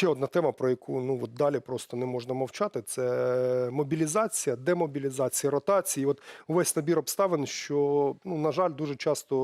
ще одна тема, про яку ну от далі просто не можна мовчати. Це мобілізація, демобілізація, ротації. От увесь набір обставин, що ну на жаль, дуже часто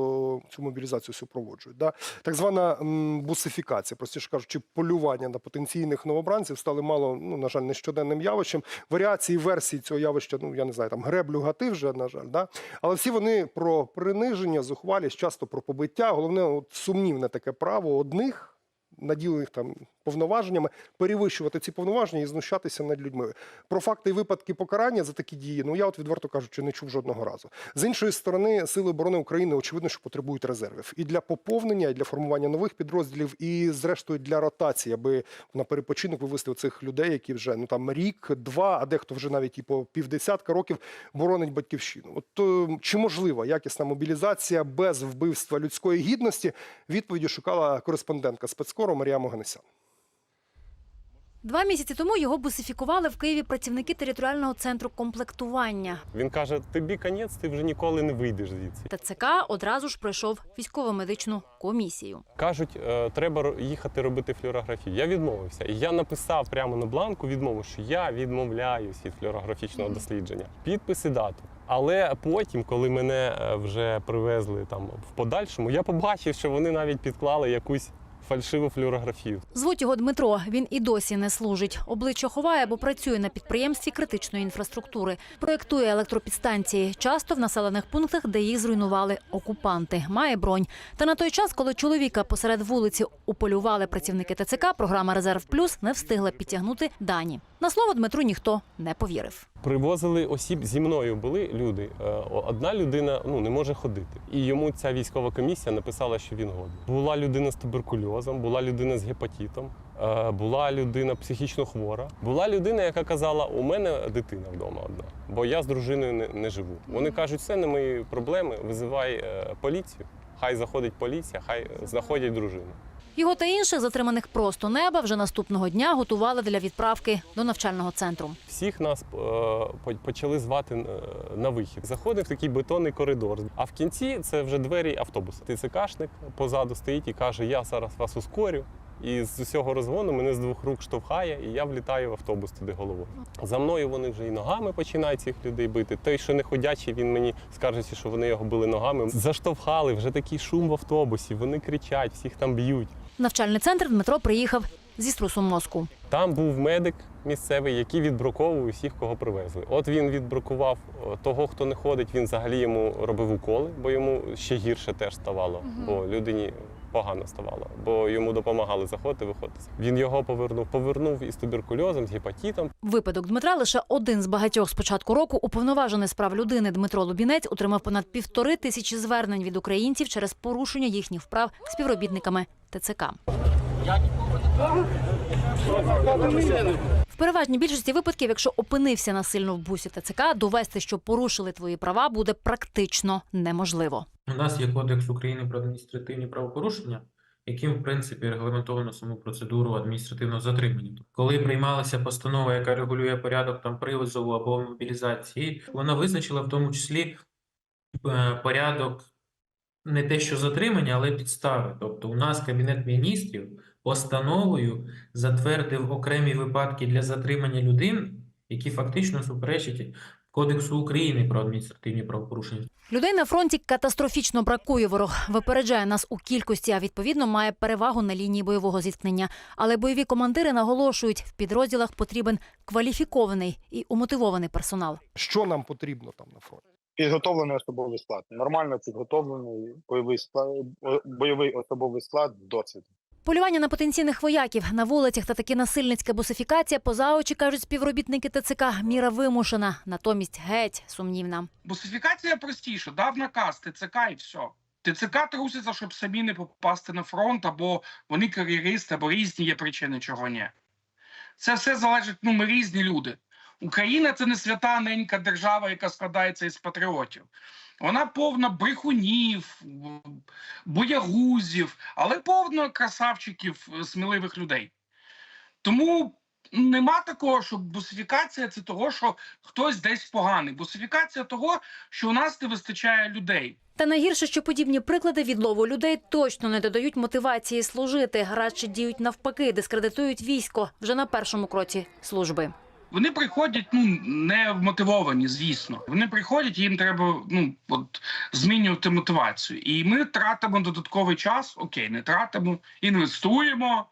цю мобілізацію супроводжують. Да? Так звана м, бусифікація, простіше кажучи, полювання на потенційних новобранців стали мало, ну на жаль, нещоденним явищем. Варіації версії цього явища, ну я не знаю, там греблю гати вже на жаль, да? але всі вони про приниження, зухвалість, часто про побиття. Головне, от сумнівне таке право одних наділених там повноваженнями, перевищувати ці повноваження і знущатися над людьми. Про факти і випадки покарання за такі дії, ну я от відверто кажучи, не чув жодного разу. З іншої сторони, сили оборони України очевидно, що потребують резервів і для поповнення, і для формування нових підрозділів, і зрештою для ротації, аби на перепочинок вивести цих людей, які вже ну там рік, два, а дехто вже навіть і по півдесятка років боронить батьківщину. От е, чи можлива якісна мобілізація без вбивства людської гідності? Відповіді шукала кореспондентка спецкору Марія Моганесян. Два місяці тому його бусифікували в Києві працівники територіального центру комплектування. Він каже: тобі конець, ти вже ніколи не вийдеш звідси. ТЦК одразу ж пройшов військово-медичну комісію. Кажуть, е, треба їхати робити флюорографію. Я відмовився. І я написав прямо на бланку відмову, що я відмовляюсь від флюорографічного дослідження. Підпис і дату. Але потім, коли мене е, вже привезли там в подальшому, я побачив, що вони навіть підклали якусь фальшиву флюорографію. Звуть його Дмитро. Він і досі не служить. Обличчя ховає, бо працює на підприємстві критичної інфраструктури. Проєктує електропідстанції, часто в населених пунктах, де їх зруйнували окупанти. Має бронь. Та на той час, коли чоловіка посеред вулиці уполювали працівники ТЦК, програма Резерв Плюс не встигла підтягнути дані. На слово Дмитру ніхто не повірив. Привозили осіб зі мною були люди. Е, Одна людина ну не може ходити, і йому ця військова комісія написала, що він годний. Була людина з туберкульозом, була людина з гепатитом, е, була людина психічно хвора. Була людина, яка казала: у мене дитина вдома одна, бо я з дружиною не, не живу. Вони кажуть, це не мої проблеми. Визивай е, поліцію. Хай заходить поліція, хай знаходять дружину. Його та інших затриманих просто неба вже наступного дня готували для відправки до навчального центру. Всіх нас е, почали звати е, на вихід. Заходив в такий бетонний коридор. А в кінці це вже двері автобуса. ТЦКшник позаду стоїть і каже: Я зараз вас ускорю. І з усього розгону мене з двох рук штовхає, і я влітаю в автобус туди головою. За мною вони вже і ногами починають цих людей бити. Той, що не ходячий, він мені скажеться, що вони його били ногами. Заштовхали, вже такий шум в автобусі. Вони кричать, всіх там б'ють. В навчальний центр Дмитро приїхав зі струсом мозку. Там був медик місцевий, який відброковував усіх, кого привезли. От він відбрукував того, хто не ходить, він взагалі йому робив уколи, бо йому ще гірше теж ставало, бо людині погано ставало, бо йому допомагали заходити, виходити. Він його повернув, повернув із туберкульозом, з гепатітом. Випадок Дмитра лише один з багатьох з початку року. Уповноважений з прав людини Дмитро Лубінець отримав понад півтори тисячі звернень від українців через порушення їхніх вправ співробітниками ТЦК. В переважній більшості випадків, якщо опинився насильно в бусі ТЦК, довести, що порушили твої права, буде практично неможливо. У нас є Кодекс України про адміністративні правопорушення, яким, в принципі, регламентовано саму процедуру адміністративного затримання. Коли приймалася постанова, яка регулює порядок там привозу або мобілізації, вона визначила в тому числі е, порядок не те, що затримання, але підстави. Тобто, у нас Кабінет міністрів постановою затвердив окремі випадки для затримання людин, які фактично суперечать Кодексу України про адміністративні правопорушення. Людей на фронті катастрофічно бракує. Ворог випереджає нас у кількості, а відповідно має перевагу на лінії бойового зіткнення. Але бойові командири наголошують, в підрозділах потрібен кваліфікований і умотивований персонал. Що нам потрібно там на фронті? Підготовлений особовий склад. Нормально підготовлений бойовий склад, бойовий особовий склад з досвідом. Полювання на потенційних вояків на вулицях та таки насильницька бусифікація поза очі кажуть співробітники ТЦК. Міра вимушена, натомість геть сумнівна. Бусифікація простіша, дав наказ ТЦК і все. ТЦК труситься, щоб самі не попасти на фронт, або вони кар'єристи, або різні є причини, чого ні. Це все залежить, ну, ми різні люди. Україна це не свята ненька держава, яка складається із патріотів. Вона повна брехунів, боягузів, але повна красавчиків, е, сміливих людей. Тому нема такого, що бусифікація це того, що хтось десь поганий. Бусифікація того, що у нас не вистачає людей. Та найгірше, що подібні приклади відлову людей точно не додають мотивації служити, радше діють навпаки, дискредитують військо вже на першому кроці служби. Вони приходять ну не вмотивовані, звісно. Вони приходять, їм треба ну от змінювати мотивацію. І ми тратимо додатковий час. Окей, не тратимо, інвестуємо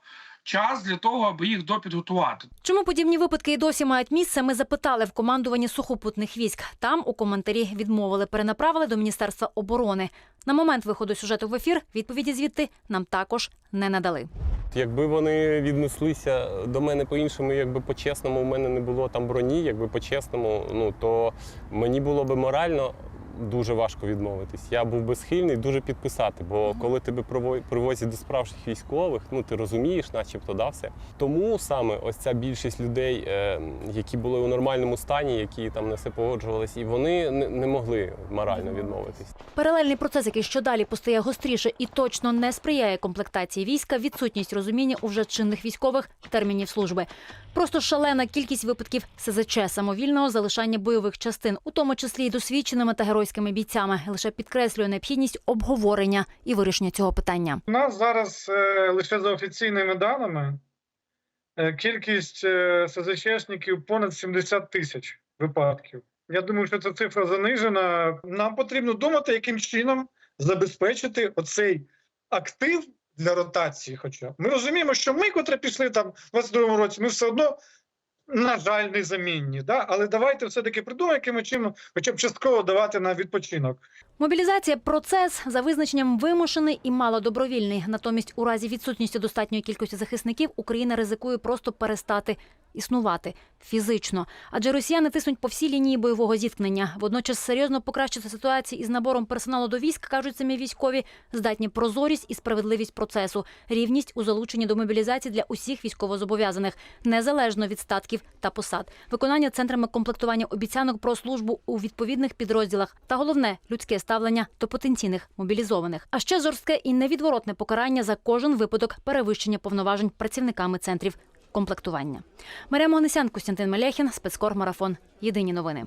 час для того, аби їх допідготувати. Чому подібні випадки і досі мають місце? Ми запитали в командуванні сухопутних військ. Там у коментарі відмовили, перенаправили до міністерства оборони. На момент виходу сюжету в ефір відповіді звідти нам також не надали. Якби вони віднеслися до мене по-іншому, якби по-чесному, у мене не було там броні, якби по-чесному, ну то мені було би морально дуже важко відмовитись. Я був би схильний дуже підписати, бо коли тебе приво- привозять до справжніх військових, ну ти розумієш, начебто, да, все. Тому саме ось ця більшість людей, е, які були у нормальному стані, які там на все погоджувались, і вони не, не могли морально відмовитись. Паралельний процес, який щодалі постає гостріше і точно не сприяє комплектації війська, відсутність розуміння у вже чинних військових термінів служби. Просто шалена кількість випадків СЗЧ самовільного залишання бойових частин, у тому числі й досвідченими та геройськими бійцями, лише підкреслює необхідність обговорення і вирішення цього питання. У нас зараз е, лише за офіційними даними е, кількість е, СЗЧшників понад 70 тисяч випадків. Я думаю, що ця цифра занижена. Нам потрібно думати, яким чином забезпечити оцей актив для ротації. Хоча ми розуміємо, що ми, котре пішли там в 22-му році, ми все одно. На жаль, незамінні, да? але давайте все-таки придумаємо, яким чином, хоча б частково давати на відпочинок. Мобілізація процес за визначенням вимушений і малодобровільний. Натомість, у разі відсутності достатньої кількості захисників, Україна ризикує просто перестати існувати фізично. Адже росіяни тиснуть по всій лінії бойового зіткнення. Водночас серйозно покращити ситуацію із набором персоналу до військ, кажуть самі військові, здатні прозорість і справедливість процесу, рівність у залученні до мобілізації для усіх військовозобов'язаних, незалежно від статків та посад, виконання центрами комплектування обіцянок про службу у відповідних підрозділах та головне людське ставлення до потенційних мобілізованих. А ще жорстке і невідворотне покарання за кожен випадок перевищення повноважень працівниками центрів комплектування. Марія Монесян, Костянтин Маляхін, спецкор Марафон. Єдині новини.